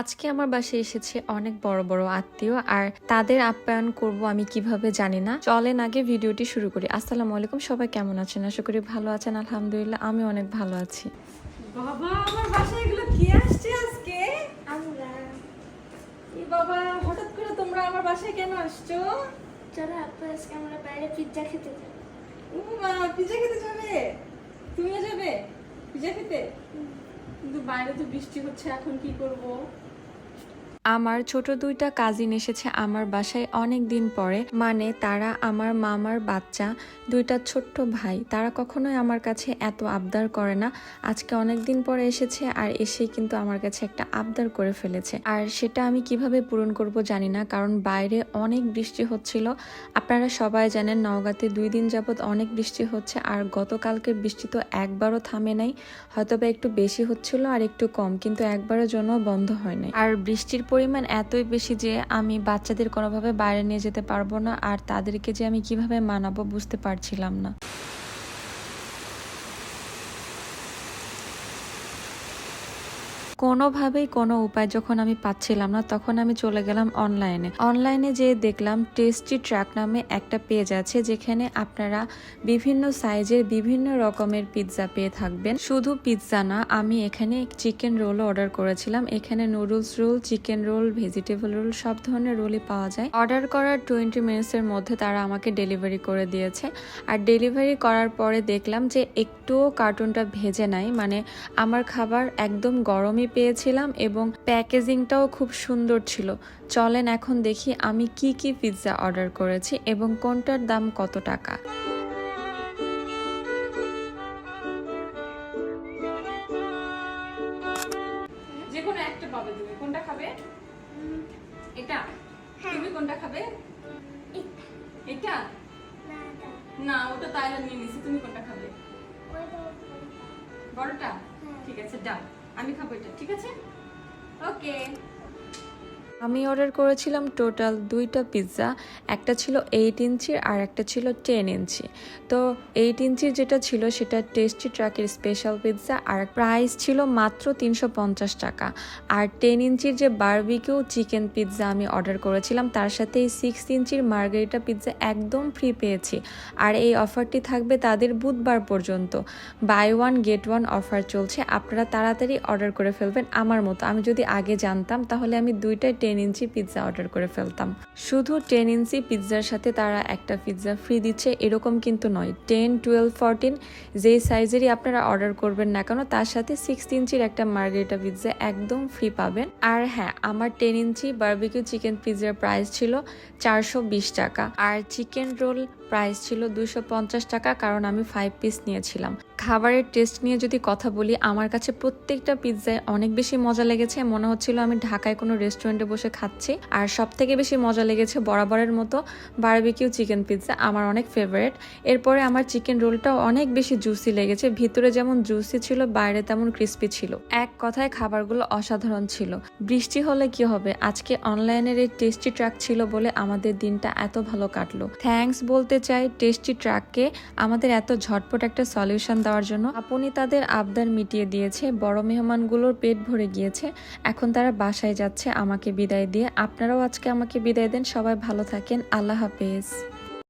আজকে আমার বাসায় এসেছে অনেক বড় বড় আত্মীয় আর তাদের আপ্যায়ন করব আমি কীভাবে জানি না। চলেন আগে ভিডিওটি শুরু করি। আসসালামু আলাইকুম সবাই কেমন আছেন? আশা করি ভালো আছেন আলহামদুলিল্লাহ আমি অনেক ভালো আছি। বাবা আমার বাসায় এগুলো কি আসছে আজকে? আমরা। এই বাবা হঠাৎ করে তোমরা আমার বাসায় কেন আসছো? চলো আপু আজকে আমরা বাইরে পিৎজা খেতে যাব। ও মা পিজা খেতে যাবে? তুমিও যাবে? পিজা খেতে? কিন্তু বাইরে তো বৃষ্টি হচ্ছে এখন কি করব? আমার ছোট দুইটা কাজিন এসেছে আমার বাসায় অনেক দিন পরে। মানে তারা আমার মামার বাচ্চা, দুইটা ছোট্ট ভাই। তারা কখনোই আমার কাছে এত আবদার করে না। আজকে অনেক দিন পরে এসেছে আর এসেই কিন্তু আমার কাছে একটা আবদার করে ফেলেছে। আর সেটা আমি কীভাবে পূরণ করব জানি না, কারণ বাইরে অনেক বৃষ্টি হচ্ছিল। আপনারা সবাই জানেন, নওগাঁতে দুই দিন যাবৎ অনেক বৃষ্টি হচ্ছে আর গতকালকের বৃষ্টি তো একবারও থামে নাই। হয়তোবা একটু বেশি হচ্ছিল আর একটু কম, কিন্তু একবারের জন্য বন্ধ হয় নাই। আর বৃষ্টির পরিমাণ এতই বেশি যে আমি বাচ্চাদের কোনোভাবে বাইরে নিয়ে যেতে পারব না আর তাদেরকে যে আমি কীভাবে মানাবো বুঝতে পারছিলাম না। কোনোভাবেই কোনো উপায় যখন আমি পাচ্ছিলাম না, তখন আমি চলে গেলাম অনলাইনে। অনলাইনে যে দেখলাম টেস্টি ট্রাক নামে একটা পেজ আছে, যেখানে আপনারা বিভিন্ন সাইজের বিভিন্ন রকমের পিৎজা পেয়ে থাকবেন। শুধু পিৎজা না, আমি এখানে চিকেন রোলও অর্ডার করেছিলাম। এখানে noodles roll chicken roll vegetable roll সব ধরনের রোলই পাওয়া যায়। অর্ডার করার টোয়েন্টি মিনিটসের মধ্যে তারা আমাকে ডেলিভারি করে দিয়েছে। আর ডেলিভারি করার পরে দেখলাম যে একটুও কার্টুনটা ভেজে নাই। মানে আমার খাবার একদম গরমই পেয়েছিলাম এবং প্যাকেজিংটাও খুব সুন্দর ছিল। চলেন এখন দেখি আমি কি কি পিৎজা অর্ডার করেছি এবং কোনটার দাম কত টাকা। যে কোনো একটা পাবে তুমি। কোনটা খাবে? এটা? তুমি কোনটা খাবে? এটা। না ওটা তাইলা নিয়ে নিছি। তুমি কোনটা খাবে? বড়টা। ঠিক আছে আমি খাব এটা ঠিক আছে? ওকে আমি অর্ডার করেছিলাম টোটাল দুইটা পিৎজা একটা ছিল এইট ইঞ্চির আর একটা ছিল টেন ইঞ্চি। তো এইট ইঞ্চির যেটা ছিল সেটা টেস্টি ট্রাকের স্পেশাল পিৎজা আর প্রাইস ছিল মাত্র তিনশো পঞ্চাশ টাকা। আর টেন ইঞ্চির যে বারবিকিউ চিকেন পিৎজা আমি অর্ডার করেছিলাম, তার সাথে এই সিক্স ইঞ্চির মার্গারিটা পিৎজা একদম ফ্রি পেয়েছি। আর এই অফারটি থাকবে তাদের বুধবার পর্যন্ত। Buy one get one offer চলছে। আপনারা তাড়াতাড়ি অর্ডার করে ফেলবেন আমার মতো। আমি যদি আগে জানতাম, তাহলে আমি দুইটাই টেন ইঞ্চি পিৎজা অর্ডার করে ফেলতাম। শুধু টেন ইঞ্চি পিৎজার সাথে তারা একটা পিৎজা ফ্রি দিচ্ছে, এরকম কিন্তু নয়। টেন টুয়েলভ ফোরটিন যেই সাইজেরই আপনারা অর্ডার করবেন না কেন, তার সাথে সিক্স ইঞ্চির একটা মার্গেরিটা পিৎজা একদম ফ্রি পাবেন। আর হ্যাঁ আমার টেন ইঞ্চি বার্বিকিউ চিকেন পিৎজার প্রাইস ছিল চারশো বিশ টাকা। আর চিকেন রোল প্রাইস ছিল দুশো টাকা, কারণ আমি ফাইভ পিস নিয়েছিলাম। খাবারের টেস্ট নিয়ে যদি কথা বলি, আমার কাছে প্রত্যেকটা পিৎজায় অনেক বেশি মজা লেগেছে। মনে হচ্ছিল আমি ঢাকায় কোনো রেস্টুরেন্টে বসে খাচ্ছি। আর সব থেকে বেশি মজা লেগেছে বরাবরের মতো বারবিকিউ চিকেন পিৎজা আমার অনেক ফেভারেট এরপরে আমার চিকেন রোলটাও অনেক বেশি জুসি লেগেছে। ভিতরে যেমন জুসি ছিল, বাইরে তেমন ক্রিস্পি ছিল। এক কথায় খাবারগুলো অসাধারণ ছিল। বৃষ্টি হলে কি হবে? আজকে অনলাইনের এই টেস্টি ট্রাক ছিল বলে আমাদের দিনটা এত ভালো কাটলো। থ্যাঙ্কস বলতে চাই টেস্টি ট্রাককে আমাদের এত ঝটপট একটা সলিউশন দেওয়ার জন্য। আপনি তাদের আবদার মিটিয়ে দিয়েছে, বড় মেহমানগুলোর পেট ভরে গিয়েছে। এখন তারা বাসায় যাচ্ছে, আমাকে বিদায় দিয়ে আপনারাও আজকে আমাকে বিদায় দেন। সবাই ভালো থাকেন। আল্লাহ হাফেজ।